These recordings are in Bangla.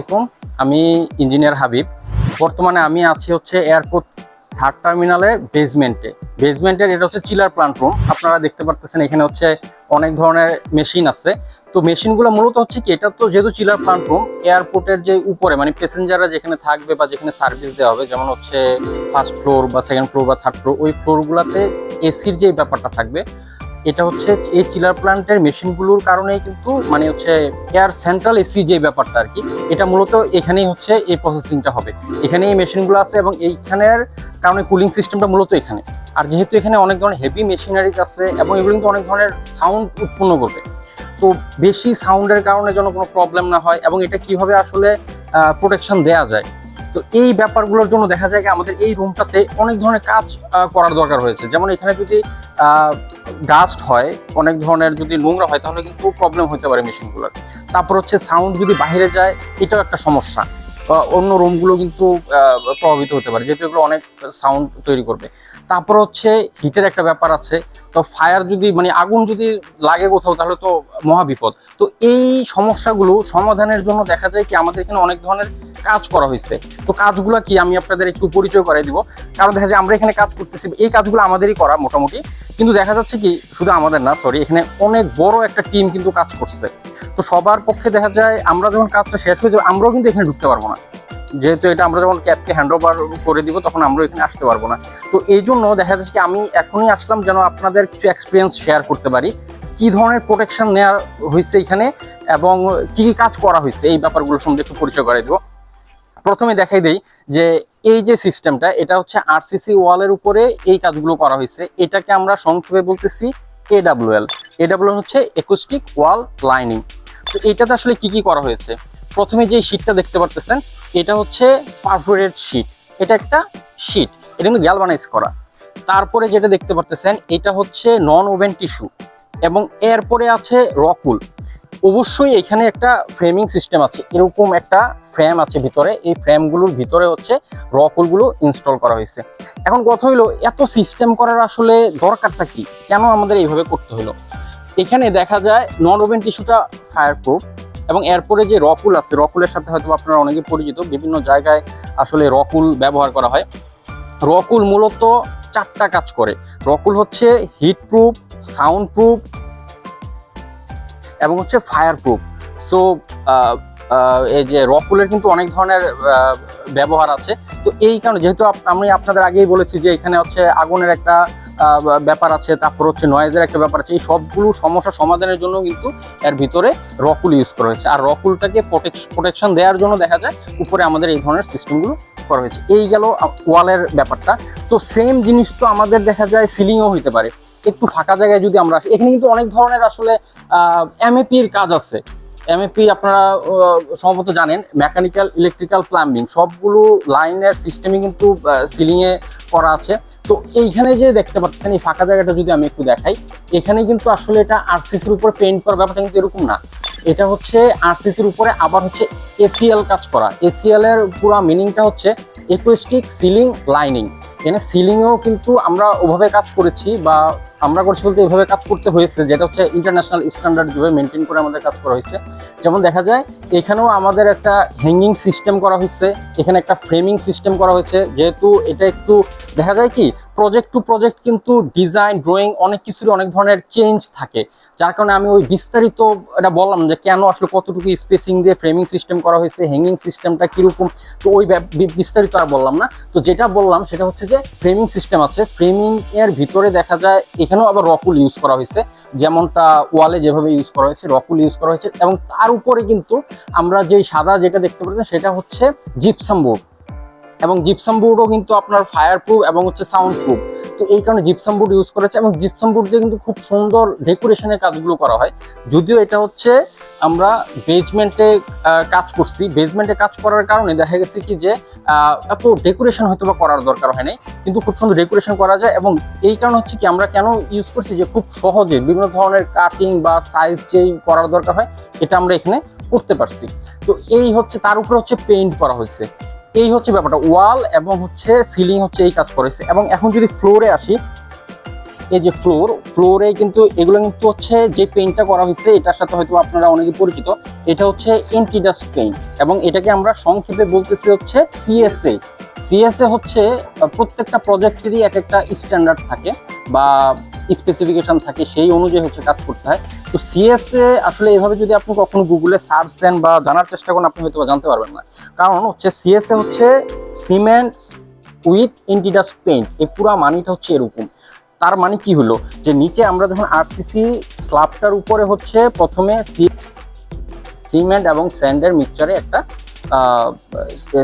আলাইকুম, আমি ইঞ্জিনিয়ার হাবিব। বর্তমানে আমি আছি হচ্ছে এয়ারপোর্ট থার্ড টার্মিনালের বেসমেন্টে। বেসমেন্টের এটা হচ্ছে চিলার প্লান্ট রুম। আপনারা দেখতে পারতেছেন এখানে হচ্ছে অনেক ধরনের মেশিন আছে। তো মেশিনগুলো মূলত হচ্ছে কি, এটা তো যেহেতু চিলার প্লান্ট রুম, এয়ারপোর্টের যে উপরে মানে প্যাসেঞ্জাররা যেখানে থাকবে বা যেখানে সার্ভিস দেওয়া হবে, যেমন হচ্ছে ফার্স্ট ফ্লোর বা সেকেন্ড ফ্লোর বা থার্ড ফ্লোর ওই ফ্লোরগুলোতে এসির যে ব্যাপারটা থাকবে এটা হচ্ছে এই চিলার প্লান্টের মেশিনগুলোর কারণেই কিন্তু মানে হচ্ছে এয়ার সেন্ট্রাল এসি যে ব্যাপারটা আর কি, এটা মূলত এখানেই হচ্ছে এই প্রসেসিংটা হবে। এখানে এই মেশিনগুলো আছে এবং এইখানের কারণে কুলিং সিস্টেমটা মূলত এখানে। আর যেহেতু এখানে অনেক ধরনের হেভি মেশিনারিজ আছে এবং এগুলো কিন্তু অনেক ধরনের সাউন্ড উৎপন্ন করবে। তো বেশি সাউন্ডের কারণে যেন কোনো প্রবলেম না হয় এবং এটা কীভাবে আসলে প্রোটেকশন দেয়া যায়। তো এই ব্যাপারগুলোর জন্য দেখা যায় আমাদের এই রুমটাতে অনেক ধরনের কাজ করার দরকার হয়েছে। যেমন এখানে যদি ডাস্ট হয়, অনেক ধরনের যদি নোংরা হয়, তাহলে কিন্তু প্রবলেম হতে পারে মেশিনগুলোর। তারপর হচ্ছে সাউন্ড যদি বাইরে যায়, এটাও একটা সমস্যা। অন্য রুমগুলো কিন্তু প্রভাবিত হতে পারে, যেহেতু এগুলো অনেক সাউন্ড তৈরি করবে। তারপর হচ্ছে হিটের একটা ব্যাপার আছে, তো ফায়ার যদি মানে আগুন যদি লাগে কোথাও, তাহলে তো মহাবিপদ তো এই সমস্যাগুলো সমাধানের জন্য দেখা যায় কি আমাদের এখানে অনেক ধরনের কাজ করা হয়েছে। তো কাজগুলো কি? আমি আপনাদের একটু পরিচয় করে দিব। কারণ দেখা যায় আমরা এখানে কাজ করতেছি, এই কাজগুলো আমাদেরই করা মোটামুটি। কিন্তু দেখা যাচ্ছে কি, শুধু আমাদের না সরি এখানে অনেক বড় একটা টিম কিন্তু কাজ করছে। তো সবার পক্ষে দেখা যায়, আমরা যখন কাজটা শেষ হয়ে যাবে, আমরাও কিন্তু এখানে ঢুকতে পারব না। যেহেতু এটা আমরা যখন ক্যাবকে হ্যান্ড ওভার করে দিব, তখন আমরা এখানে আসতে পারব না। তো এই জন্য দেখা যাচ্ছে কি, আমি এখনই আসলাম যেন আপনাদের কিছু এক্সপিরিয়েন্স শেয়ার করতে পারি। কি ধরনের প্রোটেকশন নেওয়া হয়েছে এখানে এবং কি কি কাজ করা হয়েছে, এই ব্যাপারগুলো সম্বন্ধে একটু পরিচয় করে দেবো। প্রথমে দেখাই দেই যে এই যে সিস্টেমটা, এটা হচ্ছে আরসিসি ওয়ালের উপরে এই কাজগুলো করা হয়েছে। এটাকে আমরা সংক্ষেপে বলতেছি এডাব্লিউএল এডাব্লিউএল হচ্ছে একুস্টিক ওয়াল লাইনিং তো এটাতে আসলে কি কি করা হয়েছে? প্রথমে যে শীটটা দেখতে পারতেছেন, এটা হচ্ছে পারফোরেট শীট এটা একটা শীট এটা কিন্তু গ্যালভানাইজ করা। তারপরে যেটা দেখতে পারতেছেন, এটা হচ্ছে নন ওভেন টিস্যু এবং এরপরে আছে রকুল অবশ্যই এখানে একটা ফ্রেমিং সিস্টেম আছে। এরকম একটা ফ্রেম আছে ভিতরে। এই ফ্রেমগুলোর ভিতরে হচ্ছে রকুলগুলো ইনস্টল করা হয়েছে। এখন কথা হইল, এত সিস্টেম করার আসলে দরকারটা কি? কেন আমাদের এইভাবে করতে হলো এখানে দেখা যায় নন ওভেন টিস্যুটা ফায়ার প্রুফ এবং এরপরে যে রকুল আছে রকুলের সাথে হয়তো আপনারা অনেকে পরিচিত, বিভিন্ন জায়গায় আসলে রকুল ব্যবহার করা হয়। রকুল মূলত চারটা কাজ করে। রকুল হচ্ছে হিট প্রুফ সাউন্ড প্রুফ এবং হচ্ছে ফায়ার প্রুফ সো এই যে রকুলের কিন্তু অনেক ধরনের ব্যবহার আছে। তো এই কারণে যেহেতু আমি আপনাদের আগেই বলেছি যে এখানে হচ্ছে আগুনের একটা ব্যাপার আছে, তারপর হচ্ছে নয়েজের একটা ব্যাপার আছে, এই সবগুলো সমস্যা সমাধানের জন্য কিন্তু এর ভিতরে রকুল ইউজ করা হয়েছে। আর রকুলটাকে প্রোটেকশন দেওয়ার জন্য দেখা যায় উপরে আমাদের এই ধরনের সিস্টেমগুলো করা হয়েছে। এই গেল ওয়ালের ব্যাপারটা। তো সেম জিনিস তো আমাদের দেখা যায় সিলিংও হইতে পারে। একটু ফাঁকা জায়গায় যদি আমরা এখানে কিন্তু অনেক ধরনের আসলে এমএপির কাজ আছে। এমএপি আপনারা সম্ভবত জানেন মেকানিক্যাল ইলেকট্রিক্যাল প্লাম্বিং সবগুলো লাইনের সিস্টেমই কিন্তু সিলিংয়ে করা আছে। তো এইখানে যে দেখতে পাচ্ছেন, এই ফাঁকা জায়গাটা যদি আমি একটু দেখাই, এখানে কিন্তু আসলে এটা আরসিসির উপর পেইন্ট করার ব্যাপারটা কিন্তু এরকম না। এটা হচ্ছে আরসিসির উপরে আবার হচ্ছে এসিএল কাজ করা। এসিএল এর পুরো মিনিংটা হচ্ছে একুয়েস্টিক সিলিং লাইনিং এখানে সিলিংয়েও কিন্তু আমরা ওভাবে কাজ করেছি বা আমরা করছি বলতে এইভাবে কাজ করতে হয়েছে, যেটা হচ্ছে ইন্টারন্যাশনাল স্ট্যান্ডার্ড যেভাবে মেনটেন করে আমাদের কাজ করা হয়েছে। যেমন দেখা যায়, এখানেও আমাদের একটা হ্যাঙ্গিং সিস্টেম করা হয়েছে, এখানে একটা ফ্রেমিং সিস্টেম করা হয়েছে, যেহেতু এটা একটু, দেখা যায় কি প্রজেক্ট টু প্রজেক্ট কিন্তু ডিজাইন ড্রয়িং অনেক কিছুর অনেক ধরনের চেঞ্জ থাকে। যার কারণে আমি ওই বিস্তারিত এটা বললাম যে কেন আসলে কতটুকু স্পেসিং দিয়ে ফ্রেমিং সিস্টেম করা হয়েছে হ্যাঙ্গিং সিস্টেমটা কীরকম, তো ওই বিস্তারিত আর বললাম না। তো যেটা বললাম সেটা হচ্ছে যে ফ্রেমিং সিস্টেম আছে। ফ্রেমিং এর ভিতরে দেখা যায় এখানেও আবার রকুল ইউজ করা হয়েছে। যেমনটা ওয়ালে যেভাবে ইউজ করা হয়েছে রকুল ইউজ করা হয়েছে এবং তার উপরে কিন্তু আমরা যে সাদা যেটা দেখতে পাচ্ছি সেটা হচ্ছে জিপসাম বোর্ড এবং জিপসাম বোর্ডও কিন্তু আপনার ফায়ার প্রুফ এবং হচ্ছে সাউন্ড প্রুফ তো এই কারণে জিপসাম বোর্ড ইউজ করেছে এবং জিপসাম বোর্ড দিয়ে কিন্তু খুব সুন্দর ডেকোরেশনের কাজগুলো করা হয়। যদিও এটা হচ্ছে আমরা বেজমেন্টে কাজ করছি। বেজমেন্টে কাজ করার কারণে দেখা গেছে কি যে এত ডেকোরেশন হয়তো বা করার দরকার হয় নাই, কিন্তু খুব সুন্দর ডেকোরেশন করা যায় এবং এই কারণ হচ্ছে কি আমরা কেন ইউজ করছি যে খুব সহজে বিভিন্ন ধরনের কাটিং বা সাইজ যেই করার দরকার হয়, এটা আমরা এখানে করতে পারছি। তো এই হচ্ছে, তার উপরে হচ্ছে পেইন্ট করা হয়েছে। এই হচ্ছে ব্যাপারটা। ওয়াল এবং হচ্ছে সিলিং হচ্ছে এই কাজ করেছে এবং এখন যদি ফ্লোরে আসি এই যে ফ্লোর ফ্লোরে কিন্তু এগুলো কিন্তু হচ্ছে যে পেইন্টটা করা হয়েছে, এটার সাথে হয়তো আপনারা অনেকে পরিচিত। এটা হচ্ছে এন্টিডাস্ট পেইন্ট এবং এটাকে আমরা সংক্ষেপে বলতেছি হচ্ছে সিএসএ সিএসএ হচ্ছে প্রত্যেকটা প্রজেক্টেরই এক একটা স্ট্যান্ডার্ড থাকে বা স্পেসিফিকেশন থাকে, সেই অনুযায়ী হচ্ছে কাজ করতে হয়। তো সিএসএ আসলে এভাবে যদি আপনি কখনো গুগলে সার্চ দেন বা জানার চেষ্টা করেন, আপনি হয়তো জানতে পারবেন না। কারণ হচ্ছে সিএসএ হচ্ছে সিমেন্ট উইথ ইন্টিডাস্ট পেইন্ট এই পুরা মানিটা হচ্ছে এরকম। তার মানে কি হলো? যে নিচে আমরা যখন আরসিসি স্ল্যাবটার উপরে হচ্ছে প্রথমে সিমেন্ট এবং স্যান্ডের মিক্সচারে একটা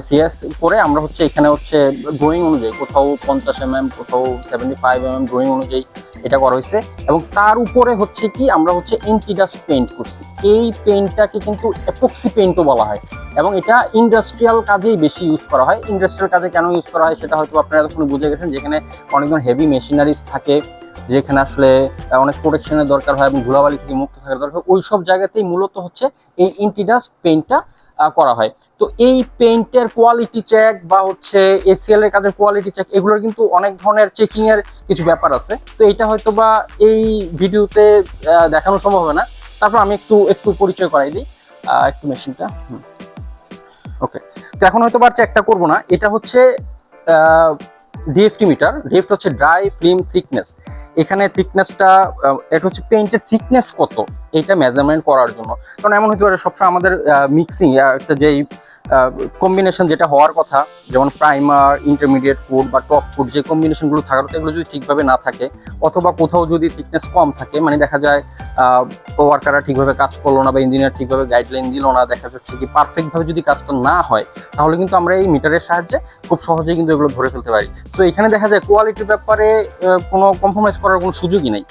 সিএস করে আমরা হচ্ছে এখানে হচ্ছে ড্রয়িং অনুযায়ী, কোথাও পঞ্চাশ এম এম কোথাও seventy five M M drawing অনুযায়ী এটা করা হয়েছে। এবং তার উপরে হচ্ছে কি আমরা হচ্ছে ইন্টিডাস্ট পেইন্ট করছি। এই পেইন্টটাকে কিন্তু এপক্সি পেইন্টও বলা হয়। এবং এটা ইন্ডাস্ট্রিয়াল কাজেই বেশি ইউজ করা হয়। ইন্ডাস্ট্রিয়াল কাজে কেন ইউজ করা হয় সেটা হয়তো আপনারা এতক্ষণ বুঝে গেছেন, যেখানে অনেক ধরনের হেভি মেশিনারিজ থাকে, যেখানে আসলে অনেক প্রোটেকশনের দরকার হয় এবং ধুলাবালি থেকে মুক্ত থাকার দরকার ওই সব জায়গাতেই মূলত হচ্ছে এই ইন্টিডাস্ট পেইন্টটা করা হয়। তো এই পেইন্টের কোয়ালিটি চেক বা হচ্ছে এসিএল এর কাজের কোয়ালিটি চেক এগুলোর কিন্তু অনেক ধরনের চেকিং এর কিছু ব্যাপার আছে। তো এটা হয়তো বা এই ভিডিওতে দেখানো সম্ভব হবে না। তারপর আমি একটু একটু পরিচয় করাই দিই। একটু মেশিনটা ওকে তো এখন হয়তো বা চেকটা করব না। এটা হচ্ছে ডিএফটি মিটার ডিএফটি হচ্ছে ড্রাই ফিল্ম থিকনেস এখানে থিকনেসটা এটা হচ্ছে পেইন্টের থিকনেস কত? এটা মেজারমেন্ট করার জন্য। কারণ এমন হতে পারে সবসময় আমাদের মিক্সিং একটা যেই কম্বিনেশন যেটা হওয়ার কথা, যেমন প্রাইমার ইন্টারমিডিয়েট ফুড বা টপ ফুড যে কম্বিনেশনগুলো থাকার কথা এগুলো যদি ঠিকভাবে না থাকে, অথবা কোথাও যদি থিকনেস কম থাকে মানে দেখা যায় ওয়ার্কাররা ঠিকভাবে কাজ করল না বা ইঞ্জিনিয়ার ঠিকভাবে গাইডলাইন দিল না, দেখা যাচ্ছে কি পারফেক্টভাবে যদি কাজটা না হয়, তাহলে কিন্তু আমরা এই মিটারের সাহায্যে খুব সহজেই কিন্তু এগুলো ধরে ফেলতে পারি। তো এখানে দেখা যায় কোয়ালিটির ব্যাপারে কোনো কম্প্রোমাইজ করার কোনো সুযোগই নেই।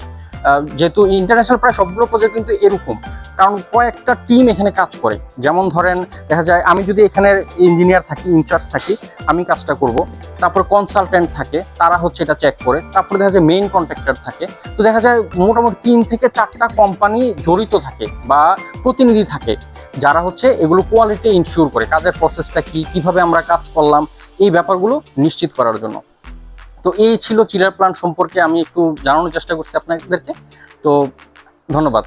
যেহেতু ইন্টারন্যাশনাল প্রায় সবগুলো প্রজেক্ট কিন্তু এরকম, কারণ কয়েকটা টিম এখানে কাজ করে। যেমন ধরেন, দেখা যায় আমি যদি এখানের ইঞ্জিনিয়ার থাকি ইনচার্জ থাকি, আমি কাজটা করব। তারপর কনসালটেন্ট থাকে, তারা হচ্ছে এটা চেক করে। তারপরে দেখা যায় মেইন কন্ট্রাক্টর থাকে। তো দেখা যায় মোটামুটি তিন থেকে চারটা কোম্পানি জড়িত থাকে বা প্রতিনিধি থাকে, যারা হচ্ছে এগুলো কোয়ালিটি ইনশিওর করে, কাজের প্রসেসটা কি, কীভাবে আমরা কাজ করলাম, এই ব্যাপারগুলো নিশ্চিত করার জন্য। তো এই ছিল চিলার প্ল্যান্ট সম্পর্কে আমি একটু জানানোর চেষ্টা করছি আপনাদেরকে। তো ধন্যবাদ।